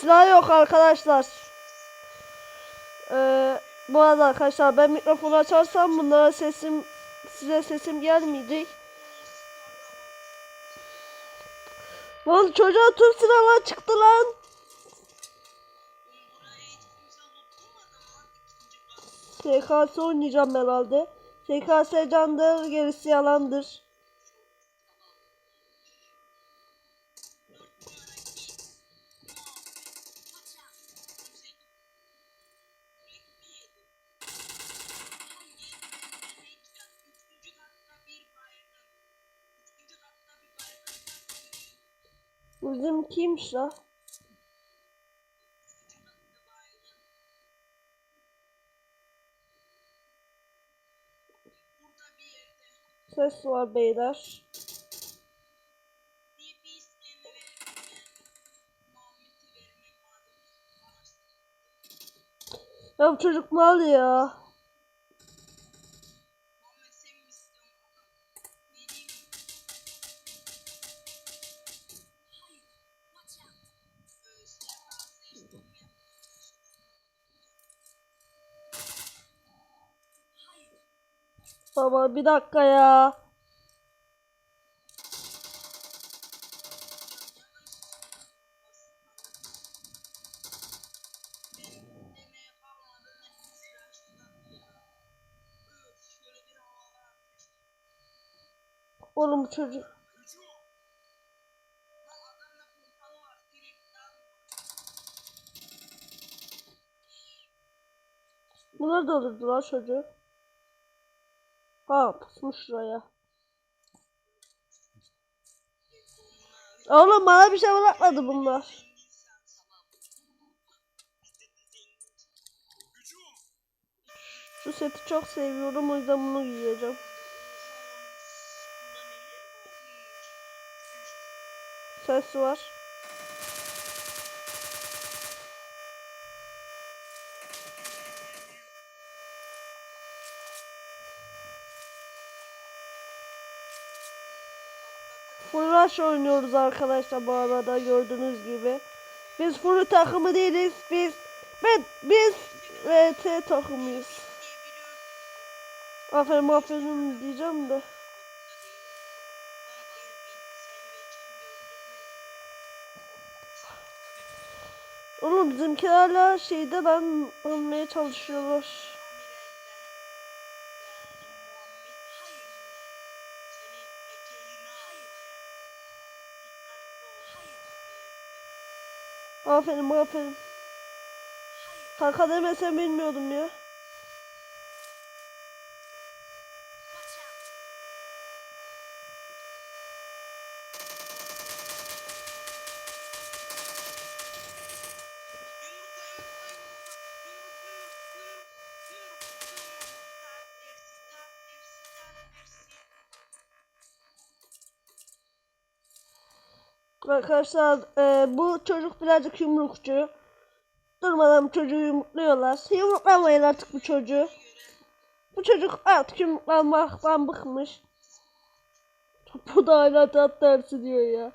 Silah yok arkadaşlar. Ee, bu arada arkadaşlar ben mikrofonu açarsam bunlara sesim size sesim gelmeyecek. Lan çocuğa tüm silahlar çıktı lan. SKS oynayacağım herhalde. SKS candır, gerisi yalandır. Bizim kimmiş? Ses var beyler. Ya bu çocuk mal ya. Baba bir dakika ya. Oğlum bu çocuk. Bu nerede olurdu lan çocuk? Ha pusmuş şuraya. Oğlum bana bir şey bırakmadı bunlar. Şu seti çok seviyorum o yüzden bunu giyeceğim. Ses var. Full oynuyoruz arkadaşlar bu arada gördüğünüz gibi. Biz full takımı değiliz. Biz ben biz VT takımıyız. Aferin aferin diyeceğim de. Oğlum bizimkilerle şeyde ben almaya çalışıyorlar. Aferin aferin. Kanka demesem bilmiyordum ya. Arkadaşlar e, bu çocuk birazcık yumrukçu. Durmadan çocuğu yumrukluyorlar. Yumruklamayın artık bu çocuğu. Bu çocuk artık yumruklanmaktan bıkmış. Bu da hala tat dersi diyor ya.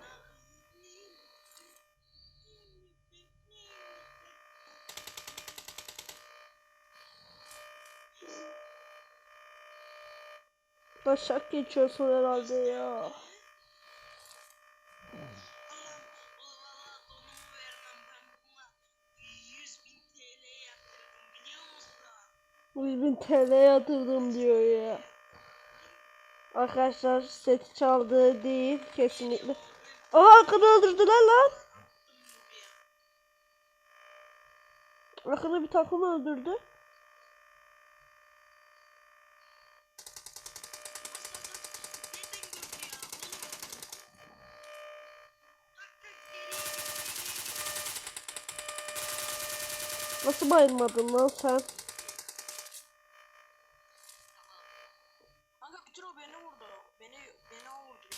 Başak geçiyorsun herhalde ya. Bu 100 bin TL yatırdım diyor ya. Arkadaşlar seti çaldığı değil kesinlikle. Aa arkada öldürdüler lan. Arkada bir takım öldürdü. Nasıl bayılmadın lan sen? Kanka bitir o beni vurdu. Beni beni vurdu.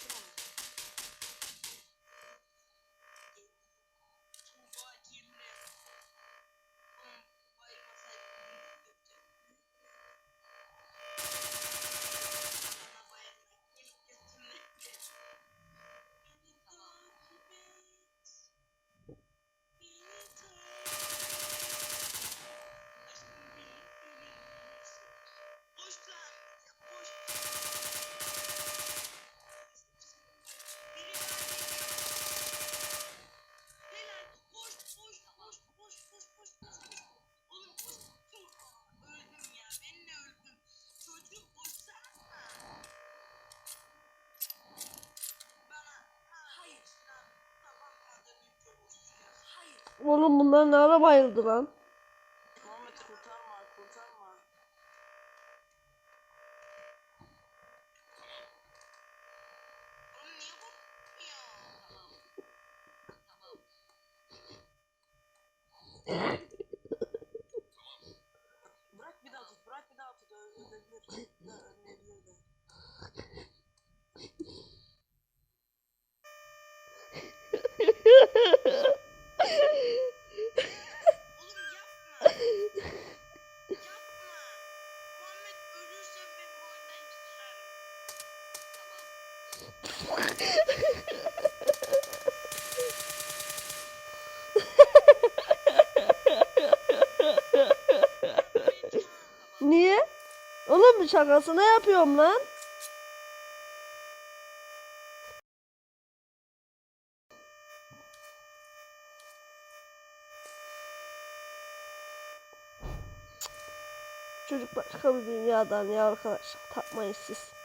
Oğlum bunlar ne ara bayıldı lan? Muhammed kurtarma kurtarma. Oğlum niye korkmuyor? Tamam. Oğlum bir şakasına yapıyorum lan. Çocuk başka bir dünyadan ya arkadaşlar. Takmayın siz.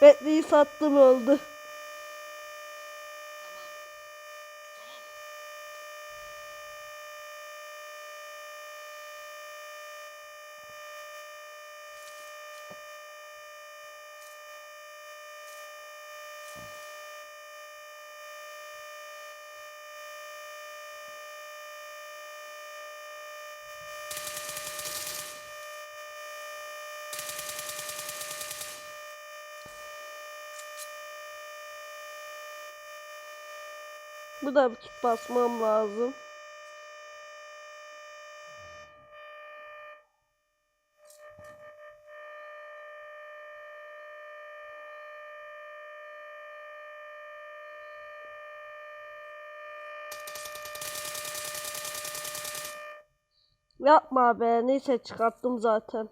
Bentley'i sattım oldu. Bu da bir tut basmam lazım. Yapma be. Neyse çıkarttım zaten.